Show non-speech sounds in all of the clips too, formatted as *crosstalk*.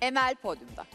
Emel podyumda.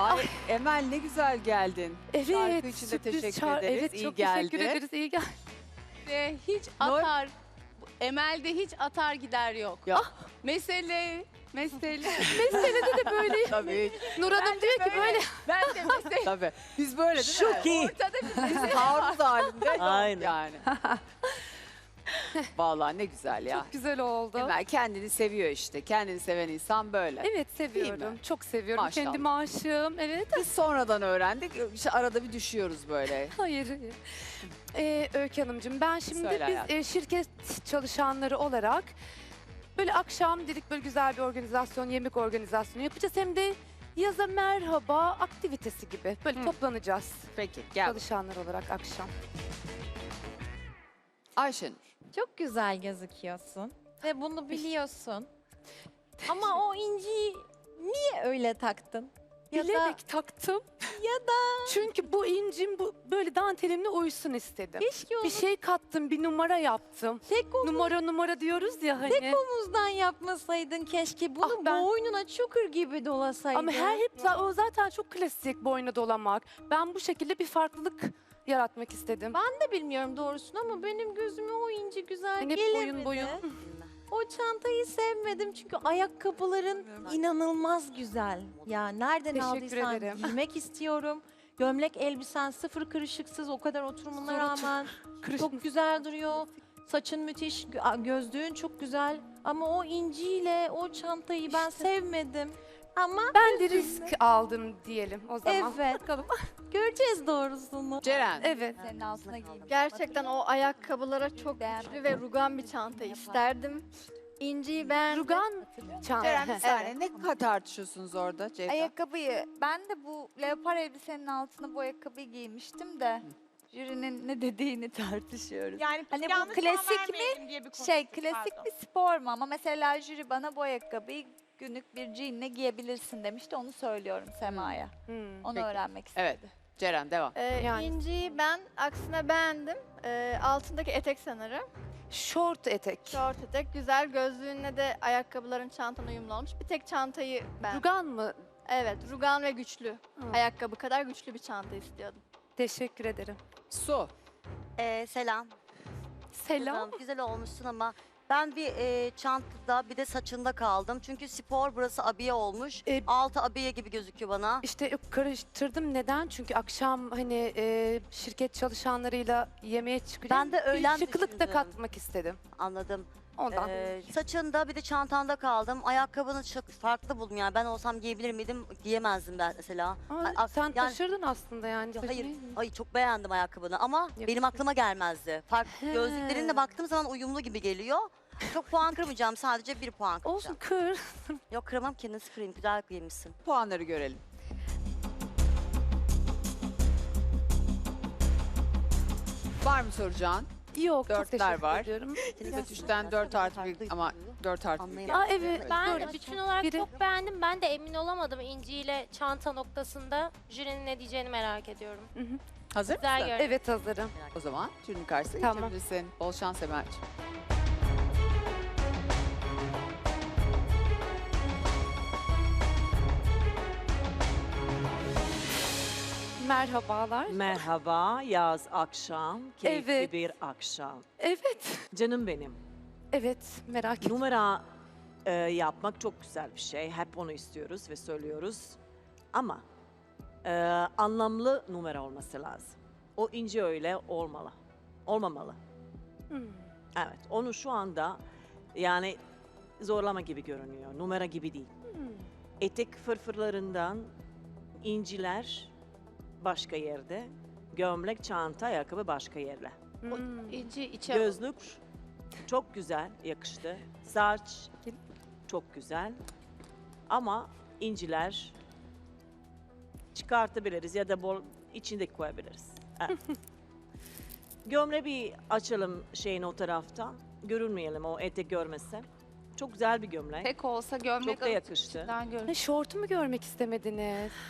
Ay Emel ne güzel geldin. Evet, Şarkı için de sürpriz teşekkür şar- ederiz. Evet, İyi çok geldi. teşekkür ederiz. İyi geldi. Ve hiç atar, Emel'de hiç atar gider yok. Yok. Ah, mesele, mesele. *laughs* Meselede de böyle. *laughs* Tabii, Nur Hanım diyor ki böyle. ben de mesele. *laughs* tabii. Biz böyle değil mi? Çok iyi. Ortada bir mesele. Taarruz halinde yok Aynen. yani. *laughs* Vallahi ne güzel ya. Çok güzel oldu. Emel kendini seviyor işte. Kendini seven insan böyle. Evet seviyorum. Çok seviyorum. Maşallah. Kendim aşığım. Evet. Biz sonradan öğrendik. İşte arada bir düşüyoruz böyle. *laughs* Hayır. hayır. Ee, Öykü Hanımcığım ben şimdi Söyle biz hayatım. e, şirket çalışanları olarak böyle akşam dedik böyle güzel bir organizasyon, yemek organizasyonu yapacağız. Hem de yaza merhaba aktivitesi gibi böyle Hı. toplanacağız Peki gel. çalışanlar olarak akşam. Ayşenur. Çok güzel gözüküyorsun ve bunu biliyorsun. Ama o inciyi niye öyle taktın? Ya da Bilerek taktım. ya da *laughs* Çünkü bu incim bu böyle dantelimle uyusun istedim. keşke onu Bir şey kattım, bir numara yaptım. tek Numara numara diyoruz ya hani. omuzdan yapmasaydın keşke. Bunu Ah, ben- boynuna çukur gibi dolasaydın. Ama her hep za- o zaten çok klasik boyna dolamak. Ben bu şekilde bir farklılık yaratmak istedim. Ben de bilmiyorum doğrusunu ama benim gözüme o inci güzel Ben hep gelemedi. boyun boyun. O çantayı sevmedim çünkü ayakkabıların inanılmaz güzel. Ya nereden Teşekkür aldıysan ederim. giymek istiyorum. Gömlek elbisen sıfır kırışıksız o kadar oturumuna rağmen çok güzel duruyor. Saçın müthiş, gö- gözlüğün çok güzel. Ama o inciyle o çantayı ben İşte. sevmedim. Ama Ben de risk aldım diyelim o zaman. Evet. Bakalım. *laughs* göreceğiz doğrusunu. Ceren. Evet. Senin altına giyeyim. Gerçekten o ayakkabılara çok güçlü ve rugan bir çanta isterdim. İnci'yi beğendim. Rugan çanta. Ceren bir saniye. Ne kadar tartışıyorsunuz orada Ceyda? Ayakkabıyı. Ben de bu leopar elbisenin altına bu ayakkabıyı giymiştim de. Jürinin ne dediğini tartışıyoruz. Yani Hani bu yanlış klasik mi? vermeyelim diye bir Şey klasik pardon. bir spor mu? Ama mesela jüri bana bu ayakkabıyı günlük bir jeanle giyebilirsin demişti. Onu söylüyorum Sema'ya. Hmm. Onu Peki. öğrenmek istedim. Evet. Ceren devam. Ee, Yani- İnci'yi ben aksine beğendim. Ee, altındaki etek sanırım. Short etek. Short etek. Güzel. Gözlüğünle de ayakkabıların çantan uyumlu olmuş. Bir tek çantayı ben. Rugan mı? Evet. Rugan ve güçlü. Hı. Ayakkabı kadar güçlü bir çanta istiyordum. Teşekkür ederim. Su. Ee, selam. Selam. Güzel, güzel olmuşsun ama ben bir e, çantada bir de saçında kaldım. Çünkü spor burası abiye olmuş. E, Altı abiye gibi gözüküyor bana. İşte karıştırdım. Neden? Çünkü akşam hani e, şirket çalışanlarıyla yemeğe çıkacağım. Ben de öğlen Bir şıklık da düşündüm. katmak istedim. Anladım. Ondan. Ee, saçında bir de çantanda kaldım. Ayakkabını çok farklı buldum yani. Ben olsam giyebilir miydim? Giyemezdim ben mesela. Aa, a- sen yani- taşırdın aslında yani. Ya hayır, Taşımayı. ay çok beğendim ayakkabını ama benim aklıma gelmezdi. Fark He. gözlüklerinle baktığım zaman uyumlu gibi geliyor. Çok puan kırmayacağım. Sadece bir puan kıracağım. Olsun kır. *laughs* Yok kıramam ki nasıl kırayım? Güzel giymişsin. Puanları görelim. Var mı soracağın? Yok Dörtler var. ediyorum. *laughs* Üçten 4 artı bir ama 4 artı bir. Aa evet. Ben dört. de bütün olarak Biri- çok beğendim. Ben de emin olamadım İnci ile çanta noktasında. Jürinin ne diyeceğini merak ediyorum. Hazır Güzel mısın? görünüyor. Evet hazırım. O zaman jürinin karşısına Tamam. geçebilirsin. Bol şans Emel'ciğim. Merhabalar. Merhaba, yaz akşam, keyifli Evet. bir akşam. Evet. Canım benim, Evet merak ettim. numara e, yapmak çok güzel bir şey. Hep onu istiyoruz ve söylüyoruz. Ama e, anlamlı numara olması lazım. O ince öyle olmalı. Olmamalı. Hmm. Evet, onu şu anda yani zorlama gibi görünüyor. Numara gibi değil. Hmm. Etek fırfırlarından inciler başka yerde, gömlek, çanta, ayakkabı başka yerde. Hmm. İnci içe Gözlük çok güzel yakıştı. Saç çok güzel. Ama inciler çıkartabiliriz ya da bol içinde koyabiliriz. Evet. *laughs* Gömle bir açalım şeyin o tarafta. Görünmeyelim o etek görmese. Çok güzel bir gömlek. tek olsa gömlek Çok da alıp yakıştı. içinden görün. Ha, Şortu mu görmek istemediniz? *sighs*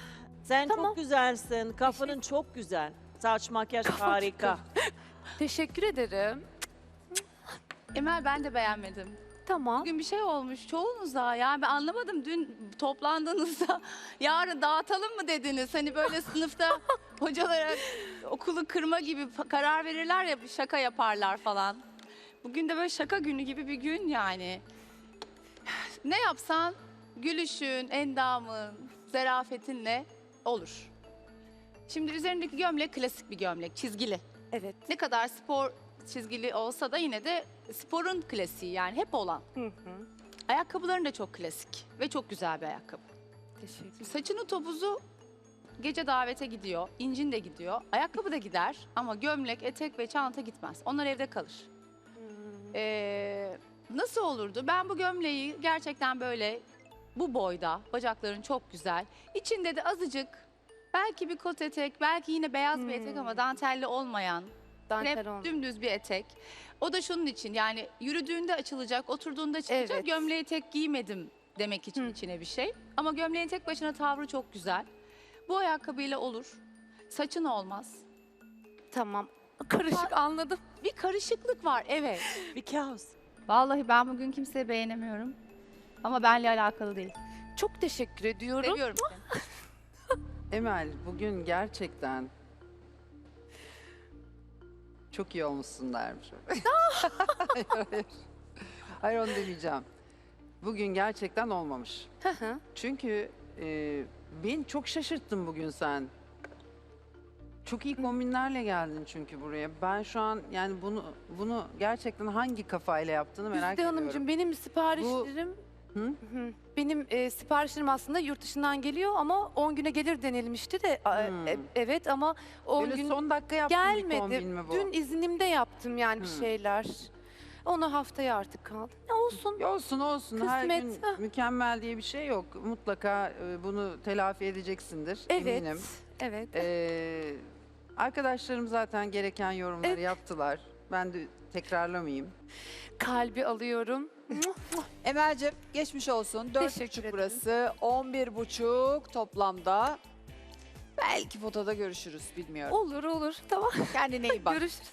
Sen Tamam. çok güzelsin. Kafanın çok güzel. Saç makyaj Kafa- harika. *laughs* Teşekkür ederim. Emel ben de beğenmedim. Tamam. Bugün bir şey olmuş çoğunuza. Yani ben anlamadım dün toplandığınızda *laughs* yarın dağıtalım mı dediniz? Hani böyle *laughs* sınıfta hocalara okulu kırma gibi fa- karar verirler ya bir şaka yaparlar falan. Bugün de böyle şaka günü gibi bir gün yani. *sighs* Ne yapsan gülüşün, endamın, zarafetinle olur. Şimdi üzerindeki gömlek klasik bir gömlek, çizgili. Evet. Ne kadar spor çizgili olsa da yine de sporun klasiği yani hep olan. Hı hı. Ayakkabıların da çok klasik ve çok güzel bir ayakkabı. Teşekkür. Saçının topuzu gece davete gidiyor, incin de gidiyor, ayakkabı da gider *laughs* ama gömlek, etek ve çanta gitmez. Onlar evde kalır. Ee, nasıl olurdu? Ben bu gömleği gerçekten böyle bu boyda, bacakların çok güzel. İçinde de azıcık belki bir kot etek, belki yine beyaz bir etek Hmm. ama dantelli olmayan Dantel Krep dümdüz bir etek. O da şunun için yani yürüdüğünde açılacak, oturduğunda çıkacak. Evet. Gömleği tek giymedim demek için içine bir şey. Ama gömleğin tek başına tavrı çok güzel. Bu ayakkabıyla olur. Saçın olmaz. Tamam. Karışık anladım. Bir karışıklık var evet. *laughs* bir kaos. Vallahi ben bugün kimseyi beğenemiyorum. Ama benle alakalı değil. Çok teşekkür ediyorum. Seviyorum seni. *laughs* Emel bugün gerçekten çok iyi olmuşsun dermiş. *laughs* hayır, hayır. Hayır onu demeyeceğim. Bugün gerçekten olmamış. Hı hı. Çünkü e, beni çok şaşırttın bugün sen. Çok iyi kombinlerle geldin çünkü buraya. Ben şu an yani bunu bunu gerçekten hangi kafayla yaptığını merak Güzide ediyorum. Hanımcığım benim siparişlerim Hı? Hı. benim e, siparişlerim aslında yurt dışından geliyor ama 10 güne gelir denilmişti de a- Hmm. e- evet ama 10 Böyle gün son dakika yaptığın bir kombin gelmedi. mi bu? Dün iznimde yaptım yani bir Hmm. şeyler. Onu haftaya artık kaldı. Ne olsun? Ya olsun olsun. Her Kısmet, gün mükemmel diye bir şey yok. Mutlaka e, bunu telafi edeceksindir Evet. eminim. Evet. Ee, arkadaşlarım zaten gereken yorumları Evet. yaptılar. Ben de tekrarlamayayım. Kalbi alıyorum. Emel'cim geçmiş olsun. Teşekkür buçuk ederim. burası. On bir buçuk toplamda. Belki fotoda görüşürüz bilmiyorum. Olur olur. Tamam. Kendine iyi bak. *laughs* Görüşürüz.